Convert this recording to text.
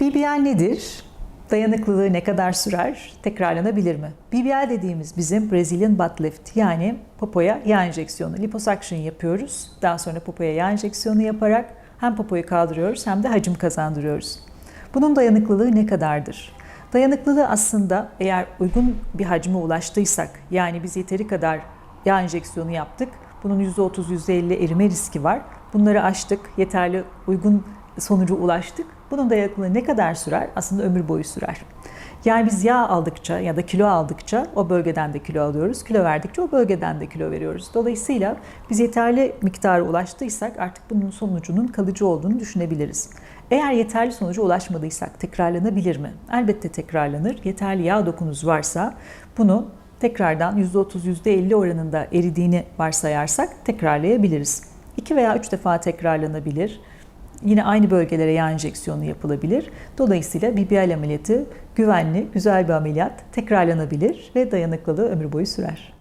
BBL nedir? Dayanıklılığı ne kadar sürer? Tekrarlanabilir mi? BBL dediğimiz bizim Brazilian butt lift yani popoya yağ enjeksiyonu, liposuction yapıyoruz. Daha sonra popoya yağ enjeksiyonu yaparak hem popoyu kaldırıyoruz hem de hacim kazandırıyoruz. Bunun dayanıklılığı ne kadardır? Dayanıklılığı aslında eğer uygun bir hacme ulaştıysak yani biz yeteri kadar yağ enjeksiyonu yaptık. Bunun %30-%50 erime riski var. Bunları aştık. Yeterli uygun sonuca ulaştık. Bunun dayanıklılığı ne kadar sürer? Aslında ömür boyu sürer. Yani biz yağ aldıkça ya da kilo aldıkça o bölgeden de kilo alıyoruz. Kilo verdikçe o bölgeden de kilo veriyoruz. Dolayısıyla biz yeterli miktara ulaştıysak artık bunun sonucunun kalıcı olduğunu düşünebiliriz. Eğer yeterli sonuca ulaşmadıysak tekrarlanabilir mi? Elbette tekrarlanır. Yeterli yağ dokunuz varsa bunu tekrardan %30-%50 oranında eridiğini varsayarsak tekrarlayabiliriz. 2 veya 3 defa tekrarlanabilir. Yine aynı bölgelere yağ enjeksiyonu yapılabilir. Dolayısıyla BBL ameliyatı güvenli, güzel bir ameliyat, tekrarlanabilir ve dayanıklılığı ömür boyu sürer.